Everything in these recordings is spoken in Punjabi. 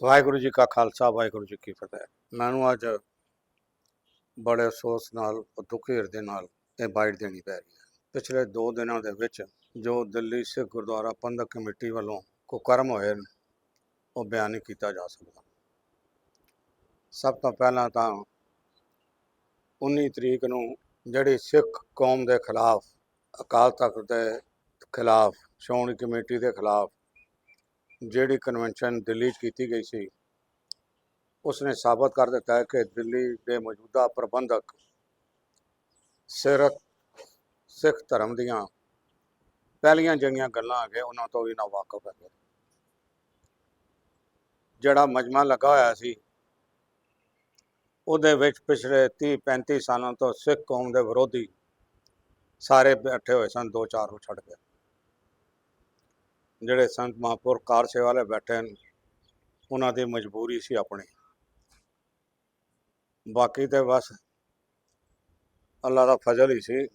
ਵਾਹਿਗੁਰੂ ਜੀ ਕਾ ਖਾਲਸਾ, ਵਾਹਿਗੁਰੂ ਜੀ ਕੀ ਫਤਿਹ। ਮੈਨੂੰ ਅੱਜ ਬੜੇ ਅਫਸੋਸ ਨਾਲ ਔਰ ਹਿਰਦੇ ਨਾਲ ਇਹ ਬਾਈਟ ਦੇਣੀ ਪੈ ਰਹੀ ਹੈ। ਪਿਛਲੇ 2 ਦਿਨਾਂ ਦੇ ਵਿੱਚ ਜੋ ਦਿੱਲੀ ਸਿੱਖ ਗੁਰਦੁਆਰਾ ਪ੍ਰਬੰਧਕ ਕਮੇਟੀ ਵੱਲੋਂ ਕੁਕਰਮ ਹੋਏ ਨੇ, ਉਹ ਬਿਆਨ ਨਹੀਂ ਕੀਤਾ ਜਾ ਸਕਦਾ। ਸਭ ਤੋਂ ਪਹਿਲਾਂ ਤਾਂ 19 ਤਰੀਕ ਨੂੰ ਜਿਹੜੀ ਸਿੱਖ ਕੌਮ ਦੇ ਖਿਲਾਫ ਅਕਾਲ ਤਖਤ ਦੇ ਖਿਲਾਫ, ਸ਼੍ਰੋਮਣੀ ਕਮੇਟੀ ਦੇ ਖਿਲਾਫ ਜਿਹੜੀ ਕਨਵੈਨਸ਼ਨ ਦਿੱਲੀ 'ਚ ਕੀਤੀ ਗਈ ਸੀ, ਉਸਨੇ ਸਾਬਤ ਕਰ ਦਿੱਤਾ ਹੈ ਕਿ ਦਿੱਲੀ ਦੇ ਮੌਜੂਦਾ ਪ੍ਰਬੰਧਕ ਸਿਰਫ ਸਿੱਖ ਧਰਮ ਦੀਆਂ ਪਹਿਲੀਆਂ ਜਿਹੜੀਆਂ ਗੱਲਾਂ ਆ ਗਏ ਉਹਨਾਂ ਤੋਂ ਵੀ ਨਾ ਵਾਕਫ ਹੈਗੇ ਜਿਹੜਾ ਮਜਮਾ ਲੱਗਾ ਹੋਇਆ ਸੀ, ਉਹਦੇ ਵਿੱਚ ਪਿਛਲੇ 30 35 ਸਾਲਾਂ ਤੋਂ ਸਿੱਖ ਕੌਮ ਦੇ ਵਿਰੋਧੀ ਸਾਰੇ ਇਕੱਠੇ ਹੋਏ ਸਨ, ਦੋ ਚਾਰ ਨੂੰ ਛੱਡ ਕੇ ਜਿਹੜੇ ਸੰਤ ਮਹਾਂਪੁਰ ਕਾਰ ਸੇਵਾ ਵਾਲੇ ਬੈਠੇ ਨੇ ਉਹਨਾਂ ਦੀ ਮਜਬੂਰੀ ਸੀ ਆਪਣੀ। ਬਾਕੀ ਤੇ ਬਸ ਅੱਲਾ ਦਾ ਫਜ਼ਲ ਹੀ ਸੀ,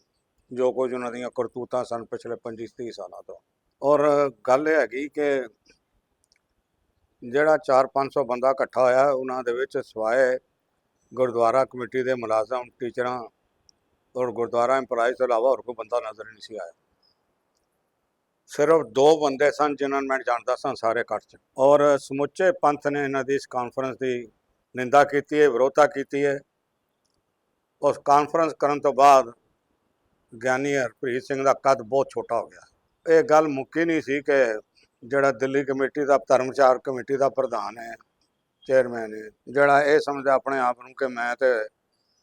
ਜੋ ਕੁਝ ਉਹਨਾਂ ਦੀਆਂ ਕਰਤੂਤਾਂ ਸਨ ਪਿਛਲੇ 25 30 ਸਾਲਾਂ ਤੋਂ। ਔਰ ਗੱਲ ਇਹ ਹੈਗੀ ਕਿ ਜਿਹੜਾ 4-500 ਬੰਦਾ ਇਕੱਠਾ ਹੋਇਆ, ਉਹਨਾਂ ਦੇ ਵਿੱਚ ਸਵਾਏ ਗੁਰਦੁਆਰਾ ਕਮੇਟੀ ਦੇ ਮੁਲਾਜ਼ਮ, ਟੀਚਰਾਂ ਔਰ ਗੁਰਦੁਆਰਾ ਇੰਪਲਾਈਜ਼ ਤੋਂ ਇਲਾਵਾ ਹੋਰ ਕੋਈ ਬੰਦਾ ਨਜ਼ਰ ਨਹੀਂ ਸੀ ਆਇਆ। ਸਿਰਫ ਦੋ ਬੰਦੇ ਸਨ ਜਿਨ੍ਹਾਂ ਨੂੰ ਮੈਂ ਜਾਣਦਾ ਸਾਂ ਸਾਰੇ ਇਕੱਠ 'ਚ। ਔਰ ਸਮੁੱਚੇ ਪੰਥ ਨੇ ਇਹਨਾਂ ਦੀ ਇਸ ਕਾਨਫਰੰਸ ਦੀ ਨਿੰਦਾ ਕੀਤੀ ਹੈ, ਵਿਰੋਧਤਾ ਕੀਤੀ ਹੈ। ਉਸ ਕਾਨਫਰੰਸ ਕਰਨ ਤੋਂ ਬਾਅਦ ਗਿਆਨੀ ਹਰਪ੍ਰੀਤ ਸਿੰਘ ਦਾ ਕੱਦ ਬਹੁਤ ਛੋਟਾ ਹੋ ਗਿਆ। ਇਹ ਗੱਲ ਮੁੱਕੀ ਨਹੀਂ ਸੀ ਕਿ ਜਿਹੜਾ ਦਿੱਲੀ ਕਮੇਟੀ ਦਾ, ਧਰਮਚਾਰ ਕਮੇਟੀ ਦਾ ਪ੍ਰਧਾਨ ਹੈ ਚੇਅਰਮੈਨ ਹੈ, ਜਿਹੜਾ ਇਹ ਸਮਝਦਾ ਆਪਣੇ ਆਪ ਨੂੰ ਕਿ ਮੈਂ ਤੇ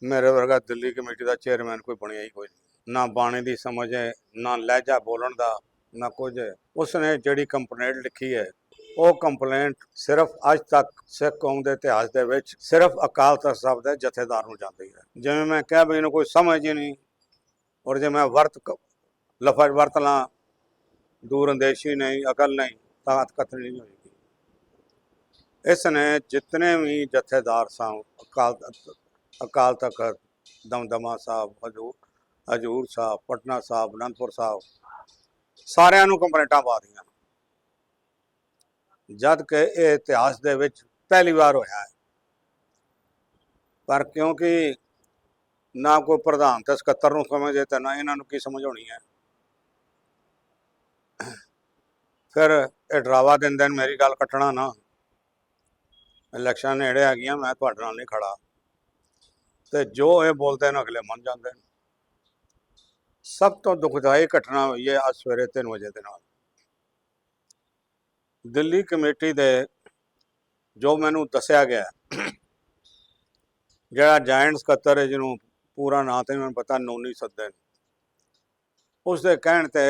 ਮੇਰੇ ਵਰਗਾ ਦਿੱਲੀ ਕਮੇਟੀ ਦਾ ਚੇਅਰਮੈਨ ਕੋਈ ਬਣਿਆ ਹੀ ਕੋਈ ਨਾ ਬਾਣੇ ਦੀ ਸਮਝ ਹੈ, ਨਾ ਲਹਿਜਾ ਬੋਲਣ ਦਾ ਨਾ ਕੁਝ ਹੈ। ਉਸਨੇ ਜਿਹੜੀ ਕੰਪਲੇਂਟ ਲਿਖੀ ਹੈ, ਉਹ ਕੰਪਲੇਂਟ ਸਿਰਫ ਅੱਜ ਤੱਕ ਸਿੱਖ ਕੌਮ ਦੇ ਇਤਿਹਾਸ ਦੇ ਵਿੱਚ ਸਿਰਫ ਅਕਾਲ ਤਖਤ ਸਾਹਿਬ ਦੇ ਜਥੇਦਾਰ ਨੂੰ ਜਾਂਦੀ ਹੈ ਜਿਵੇਂ ਮੈਂ ਕਿਹਾ ਵੀ ਇਹਨੂੰ ਕੋਈ ਸਮਝ ਹੀ ਨਹੀਂ, ਔਰ ਜੇ ਮੈਂ ਵਰਤ ਕ- ਲਫ਼ਜ਼ ਵਰਤ ਲਾਂ ਦੂਰ ਅੰਦੇਸ਼ੀ ਨਹੀਂ, ਅਕਲ ਨਹੀਂ, ਤਾਂ ਕਤਲ ਨਹੀਂ ਹੋਏਗੀ ਇਸ ਨੇ ਜਿਤਨੇ ਵੀ ਜਥੇਦਾਰ ਸਾਂ, ਅਕਾਲ ਅਕਾਲ ਤਖਤ, ਦਮਦਮਾ ਸਾਹਿਬ ਹਜੂਰ ਹਜੂਰ ਸਾਹਿਬ, ਪਟਨਾ ਸਾਹਿਬ, ਅਨੰਦਪੁਰ ਸਾਹਿਬ ਸਾਰਿਆਂ ਨੂੰ ਕੰਪਲੇਂਟਾਂ ਪਾ ਰਹੀਆਂ ਜਦ ਕਿ ਇਹ ਇਤਿਹਾਸ ਦੇ ਵਿੱਚ ਪਹਿਲੀ ਵਾਰ ਹੋਇਆ ਹੈ। ਪਰ ਕਿਉਂਕਿ ਨਾ ਕੋਈ ਪ੍ਰਧਾਨ ਤੇ ਸਕੱਤਰ ਨੂੰ ਸਮਝੇ ਤਾਂ ਨਾ ਇਹਨਾਂ ਨੂੰ ਕੀ ਸਮਝਾਉਣੀ ਹੈ। ਫਿਰ ਇਹ ਡਰਾਵਾ ਦਿੰਦੇ ਨੇ ਮੇਰੀ ਗੱਲ ਕੱਟਣਾ ਨਾ। ਇਲੈਕਸ਼ਨ ਨੇੜੇ ਆ ਗਈਆਂ, ਮੈਂ ਤੁਹਾਡੇ ਨਾਲ ਨਹੀਂ ਖੜਾ। ਤੇ ਜੋ ਇਹ ਬੋਲਦੇ ਨੇ ਅਗਲੇ ਮੰਨ ਜਾਂਦੇ ਨੇ। ਸਭ ਤੋਂ ਦੁਖਦਾਈ ਘਟਨਾ ਹੋਈ ਹੈ ਅੱਜ ਸਵੇਰੇ 3 ਵਜੇ ਦੇ ਨਾਲ। ਦਿੱਲੀ ਕਮੇਟੀ ਦੇ ਜੋ ਮੈਨੂੰ ਦੱਸਿਆ ਗਿਆ ਜਿਹੜਾ ਜਾਇੰਟ ਸਕੱਤਰ ਹੈ, ਜਿਹਨੂੰ ਪੂਰਾ ਨਾਂ ਤੇ ਮੈਨੂੰ ਪਤਾ, ਨੋਨੀ ਸੱਦੇ ਨੇ ਉਸ ਦੇ ਕਹਿਣ ਤੇ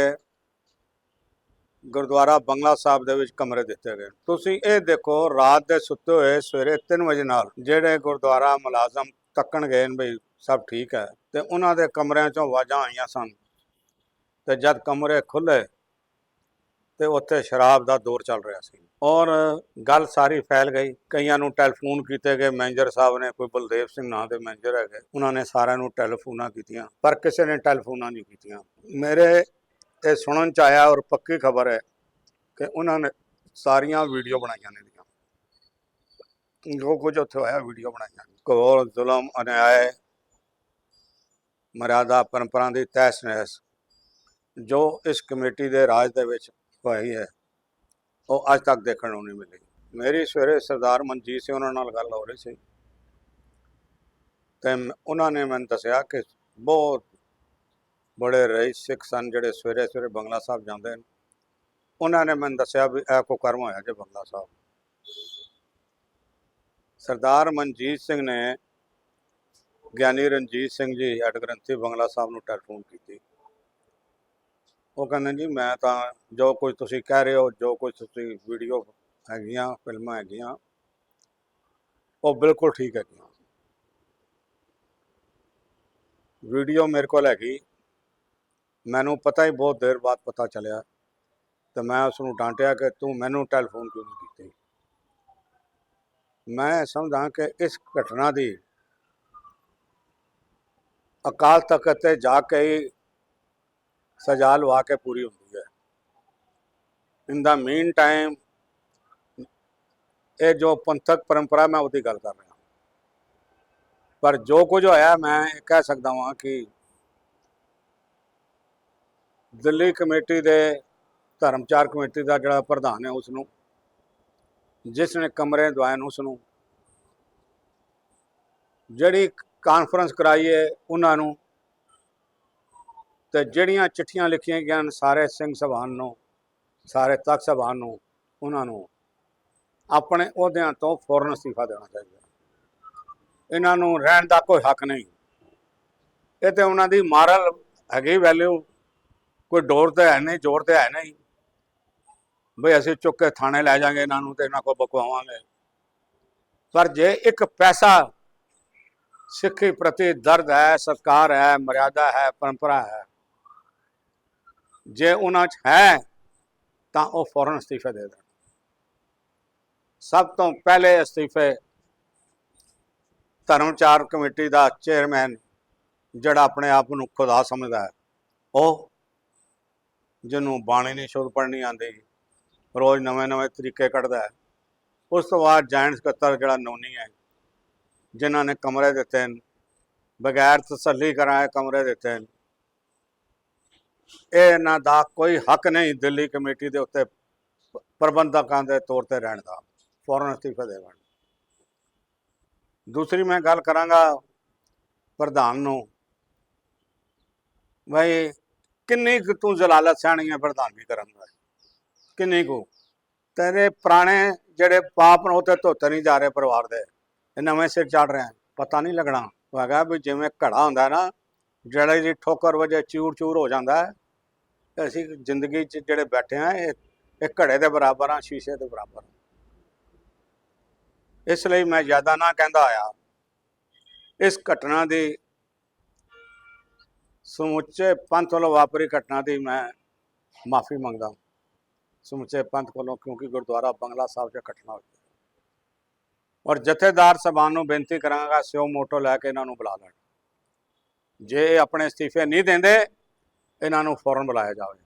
ਗੁਰਦੁਆਰਾ ਬੰਗਲਾ ਸਾਹਿਬ ਦੇ ਵਿੱਚ ਕਮਰੇ ਦਿੱਤੇ ਗਏ। ਤੁਸੀਂ ਇਹ ਦੇਖੋ, ਰਾਤ ਦੇ ਸੁੱਤੇ ਹੋਏ ਸਵੇਰੇ 3 ਵਜੇ ਨਾਲ, ਜਿਹੜੇ ਗੁਰਦੁਆਰਾ ਮੁਲਾਜ਼ਮ ਤੱਕਣ ਗਏ ਨੇ ਬਈ ਸਭ ਠੀਕ ਹੈ। ਤੇ ਉਹਨਾਂ ਦੇ ਕਮਰਿਆਂ ਚੋਂ ਆਵਾਜ਼ਾਂ ਆਈਆਂ ਸਨ। ਤੇ ਜਦ ਕਮਰੇ ਖੁੱਲੇ ਤੇ ਉੱਥੇ ਸ਼ਰਾਬ ਦਾ ਦੌਰ ਚੱਲ ਰਿਹਾ ਸੀ ਔਰ ਗੱਲ ਸਾਰੀ ਫੈਲ ਗਈ। ਕਈਆਂ ਨੂੰ ਟੈਲੀਫੋਨ ਕੀਤੇ ਗਏ। ਮੈਨੇਜਰ ਸਾਹਿਬ ਨੇ, ਕੋਈ ਬਲਦੇਵ ਸਿੰਘ ਨਾਂ ਦੇ ਮੈਨੇਜਰ ਹੈਗੇ, ਉਹਨਾਂ ਨੇ ਸਾਰਿਆਂ ਨੂੰ ਟੈਲੀਫੋਨਾਂ ਕੀਤੀਆਂ, ਪਰ ਕਿਸੇ ਨੇ ਟੈਲੀਫੋਨਾਂ ਨਹੀਂ ਕੀਤੀਆਂ। ਮੇਰੇ ਇਹ ਸੁਣਨ ਚ ਆਇਆ ਔਰ ਪੱਕੀ ਖਬਰ ਹੈ ਕਿ ਉਹਨਾਂ ਨੇ ਸਾਰੀਆਂ ਵੀਡੀਓ ਬਣਾਈਆਂ ਨੇ ਦੀਆਂ ਜੋ ਕੁਝ ਉੱਥੇ ਹੋਇਆ, ਵੀਡੀਓ ਬਣਾਈਆਂ ਨੇ। ਜ਼ੁਲਮ, ਅਨਿਆਏ ਮਰਿਆਦਾ ਪਰੰਪਰਾ ਦੀ ਤਹਿਸ ਨਹਿਸ ਜੋ ਇਸ ਕਮੇਟੀ ਦੇ ਰਾਜ ਦੇ ਵਿੱਚ ਹੋਈ ਹੈ, ਉਹ ਅੱਜ ਤੱਕ ਦੇਖਣ ਨੂੰ ਨਹੀਂ ਮਿਲੀ। ਮੇਰੀ ਸਵੇਰੇ ਸਰਦਾਰ ਮਨਜੀਤ ਸਿੰਘ ਉਹਨਾਂ ਨਾਲ ਗੱਲ ਹੋ ਰਹੀ ਸੀ। ਤੇ ਉਹਨਾਂ ਨੇ ਮੈਨੂੰ ਦੱਸਿਆ ਕਿ ਬਹੁਤ ਬੜੇ ਰਈਸ ਸਿੱਖ ਸਨ ਜਿਹੜੇ ਸਵੇਰੇ ਸਵੇਰੇ ਬੰਗਲਾ ਸਾਹਿਬ ਜਾਂਦੇ ਨੇ। ਉਹਨਾਂ ਨੇ ਮੈਨੂੰ ਦੱਸਿਆ ਵੀ ਇਹ ਕੋ ਕਰਮ ਹੋਇਆ ਜੇ ਬੰਗਲਾ ਸਾਹਿਬ। ਸਰਦਾਰ ਮਨਜੀਤ ਸਿੰਘ ਨੇ ਗਿਆਨੀ ਰਣਜੀਤ ਸਿੰਘ ਜੀ ਹੈਡ ਗ੍ਰੰਥੀ ਬੰਗਲਾ ਸਾਹਿਬ ਨੂੰ ਟੈਲੀਫੋਨ ਕੀਤੀ। ਉਹ ਕਹਿੰਦੇ ਜੀ, ਮੈਂ ਤਾਂ ਜੋ ਕੁਝ ਤੁਸੀਂ ਕਹਿ ਰਹੇ ਹੋ, ਜੋ ਕੁਝ ਤੁਸੀਂ ਵੀਡੀਓ ਹੈਗੀਆਂ, ਫਿਲਮਾਂ ਹੈਗੀਆਂ, ਉਹ ਬਿਲਕੁਲ ਠੀਕ ਹੈਗੀਆਂ। ਵੀਡੀਓ ਮੇਰੇ ਕੋਲ ਹੈਗੀ। ਮੈਨੂੰ ਪਤਾ ਹੀ ਬਹੁਤ ਦੇਰ ਬਾਅਦ ਪਤਾ ਚੱਲਿਆ ਤੇ ਮੈਂ ਉਸ ਨੂੰ ਡਾਂਟਿਆ ਕਿ ਤੂੰ ਮੈਨੂੰ ਟੈਲੀਫੋਨ ਕਿਉਂ ਨਹੀਂ ਕੀਤੀ? ਮੈਂ ਸਮਝਦਾ ਕਿ ਇਸ ਘਟਨਾ ਦੀ ਅਕਾਲ ਤਖਤ ਤੇ ਜਾ ਕੇ ਹੀ ਸਜ਼ਾ ਲਵਾ ਕੇ ਪੂਰੀ ਹੁੰਦੀ ਹੈ। ਇਨ ਦਾ ਮੇਨ ਟਾਈਮ ਇਹ ਜੋ ਪੰਥਕ ਪਰੰਪਰਾ ਮੈਂ ਉਹਦੀ ਗੱਲ ਕਰ ਰਿਹਾ ਪਰ ਜੋ ਕੁਝ ਹੋਇਆ ਮੈਂ ਇਹ ਕਹਿ ਸਕਦਾ ਹਾਂ ਕਿ ਦਿੱਲੀ ਕਮੇਟੀ ਦੇ ਧਰਮਚਾਰ ਕਮੇਟੀ ਦਾ ਜਿਹੜਾ ਪ੍ਰਧਾਨ ਹੈ ਉਸ ਨੂੰ ਜਿਸ ਨੇ ਕਮਰੇ ਦਵਾਏ ਨੇ ਉਸ ਨੂੰ ਜਿਹੜੀ ਕਾਨਫਰੰਸ ਕਰਾਈ ਹੈ ਉਹਨਾਂ ਨੂੰ, ਤੇ ਜਿਹੜੀਆਂ ਚਿੱਠੀਆਂ ਲਿਖੀਆਂ ਗਈਆਂ ਨੇ ਸਾਰੇ ਸਿੰਘ ਸਭਾਨ ਨੂੰ, ਸਾਰੇ ਤਖਤ ਸਭਾਨ ਨੂੰ, ਉਹਨਾਂ ਨੂੰ ਆਪਣੇ ਅਹੁਦਿਆਂ ਤੋਂ ਫੌਰਨ ਅਸਤੀਫਾ ਦੇਣਾ ਚਾਹੀਦਾ। ਇਹਨਾਂ ਨੂੰ ਰਹਿਣ ਦਾ ਕੋਈ ਹੱਕ ਨਹੀਂ। ਇਹ ਤੇ ਉਹਨਾਂ ਦੀ ਮਾਰਲ ਹੈਗੀ ਵੈਲਿਊ ਕੋਈ ਡੋਰ ਤੇ ਹੈ ਨਹੀਂ, ਜ਼ੋਰ ਤੇ ਹੈ ਨਹੀਂ। ਬਈ ਅਸੀਂ ਚੁੱਕ ਕੇ ਥਾਣੇ ਲੈ ਜਾਾਂਗੇ ਇਹਨਾਂ ਨੂੰ ਤੇ ਇਹਨਾਂ ਕੋਲ ਬਕਵਾਵਾਂਗੇ। ਪਰ ਜੇ ਇੱਕ ਪੈਸਾ ਸਿੱਖੀ ਪ੍ਰਤੀ ਦਰਦ ਹੈ, ਸਤਕਾਰ ਹੈ, ਮਰਿਆਦਾ ਹੈ, ਪਰੰਪਰਾ ਹੈ। ਜੇ ਉਹਨਾਂ 'ਚ ਹੈ, ਤਾਂ ਉਹ ਫੌਰਨ ਅਸਤੀਫੇ ਦੇ ਦੇਣ। ਸਭ ਤੋਂ ਪਹਿਲੇ ਅਸਤੀਫੇ ਧਰਮਚਾਰ ਕਮੇਟੀ ਦਾ ਚੇਅਰਮੈਨ ਜਿਹੜਾ ਆਪਣੇ ਆਪ ਨੂੰ ਖੁਦਾ ਸਮਝਦਾ ਹੈ, ਉਹ ਜਿਹਨੂੰ ਬਾਣੀ ਨਹੀਂ ਸ਼ੁੱਧ ਪੜ੍ਹਨੀ ਆਉਂਦੀ, ਰੋਜ਼ ਨਵੇਂ-ਨਵੇਂ ਤਰੀਕੇ ਕੱਢਦਾ ਹੈ, ਉਸ ਤੋਂ ਬਾਅਦ ਜਾਇੰਟ ਸਕੱਤਰ ਜਿਹੜਾ ਨੋਨੀ ਹੈ ਜਿਨ੍ਹਾਂ ਨੇ ਕਮਰੇ ਦਿੱਤੇ ਨੇ ਬਗੈਰ ਤਸੱਲੀ ਕਰਾਏ ਕਮਰੇ ਦਿੱਤੇ ਨੇ ਇਹ ਇਹਨਾਂ ਦਾ ਕੋਈ ਹੱਕ ਨਹੀਂ ਦਿੱਲੀ ਕਮੇਟੀ ਦੇ ਉੱਤੇ ਪ੍ਰਬੰਧਕਾਂ ਦੇ ਤੌਰ ਤੇ ਰਹਿਣ ਦਾ, ਫੌਰਨ ਅਸਤੀਫਾ ਦੇਵਣ ਦੂਸਰੀ ਮੈਂ ਗੱਲ ਕਰਾਂਗਾ ਪ੍ਰਧਾਨ ਨੂੰ ਭਾਈ ਕਿੰਨੀ ਕੁ ਤੂੰ ਜ਼ਲਾਲਤ ਸਿਆਣੀ ਹੈ ਪ੍ਰਧਾਨਗੀ ਕਰਨ ਦਾ? ਕਿੰਨੀ ਕੁ? ਤੇਰੇ ਪੁਰਾਣੇ ਜਿਹੜੇ ਪਾਪ ਨੇ ਉਹ ਤੇ ਧੋਤੇ ਨਹੀਂ ਜਾ ਰਹੇ ਪਰਿਵਾਰ ਦੇ। ਇਹ ਨਵੇਂ ਸਿਰ ਚੜ ਰਿਹਾ। ਪਤਾ ਨਹੀਂ ਲੱਗਣਾ। ਹੈਗਾ ਵੀ ਜਿਵੇਂ ਘੜਾ ਹੁੰਦਾ ਨਾ, ਜਿਹੜਾ ਜੀ ਠੋਕਰ ਵਜੇ ਚੂਰ ਚੂਰ ਹੋ ਜਾਂਦਾ ਅਸੀਂ ਜ਼ਿੰਦਗੀ 'ਚ ਜਿਹੜੇ ਬੈਠੇ ਆ ਇਹ ਇਹ ਘੜੇ ਦੇ ਬਰਾਬਰ ਆ ਸ਼ੀਸ਼ੇ ਦੇ ਬਰਾਬਰ ਇਸ ਲਈ ਮੈਂ ਜ਼ਿਆਦਾ ਨਾ ਕਹਿੰਦਾ ਆਇਆ ਇਸ ਘਟਨਾ ਦੀ ਸਮੁੱਚੇ ਪੰਥ ਵੱਲੋਂ ਵਾਪਰੀ ਘਟਨਾ ਦੀ ਮੈਂ ਮਾਫੀ ਮੰਗਦਾ ਸਮੁੱਚੇ ਪੰਥ ਕੋਲੋਂ ਕਿਉਂਕਿ ਗੁਰਦੁਆਰਾ ਬੰਗਲਾ ਸਾਹਿਬ 'ਚ ਘਟਨਾ ਹੋਈ ਔਰ ਜਥੇਦਾਰ ਸਭਾ ਨੂੰ ਬੇਨਤੀ ਕਰਾਂਗਾ, ਸਿਓ ਮੋਟੋ ਲੈ ਕੇ ਇਹਨਾਂ ਨੂੰ ਬੁਲਾ ਲੈਣ। ਜੇ ਇਹ ਆਪਣੇ ਅਸਤੀਫੇ ਨਹੀਂ ਦਿੰਦੇ, ਇਹਨਾਂ ਨੂੰ ਫੌਰਨ ਬੁਲਾਇਆ ਜਾਵੇ।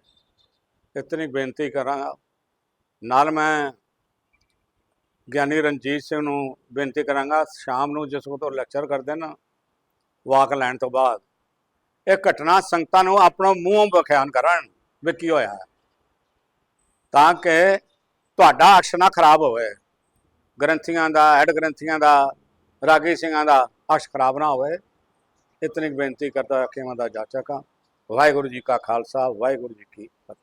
ਇਤਨੀ ਬੇਨਤੀ ਕਰਾਂਗਾ। ਨਾਲ ਮੈਂ ਗਿਆਨੀ ਰਣਜੀਤ ਸਿੰਘ ਨੂੰ ਬੇਨਤੀ ਕਰਾਂਗਾ, ਸ਼ਾਮ ਨੂੰ ਜਿਸ ਵਕਤ ਤੋਂ ਲੈਕਚਰ ਕਰਦੇ ਨਾ, ਵਾਕ ਲੈਣ ਤੋਂ ਬਾਅਦ, ਇਹ ਘਟਨਾ ਸੰਗਤਾਂ ਨੂੰ ਆਪਣਾ ਮੂੰਹੋਂ ਬਿਆਨ ਕਰਨ ਵੀ ਕੀ ਹੋਇਆ। ਹੈ। ਤਾਂ ਕਿ ਤੁਹਾਡਾ ਅਕਸ਼ ਨਾ ਖਰਾਬ ਹੋਵੇ। ਗ੍ਰੰਥੀਆਂ ਦਾ, ਹੈਡ ਗ੍ਰੰਥੀਆਂ ਦਾ, ਰਾਗੀ ਸਿੰਘਾਂ ਦਾ ਅਸ਼ ਖਰਾਬ ਨਾ ਹੋਵੇ। ਇਤਨੀ ਕੁ ਬੇਨਤੀ ਕਰਦਾ ਖੇਮਾ ਦਾ ਜਾਚਕ ਹਾਂ। ਵਾਹਿਗੁਰੂ ਜੀ ਕਾ ਖਾਲਸਾ, ਵਾਹਿਗੁਰੂ ਜੀ ਕੀ ਫਤਿਹ।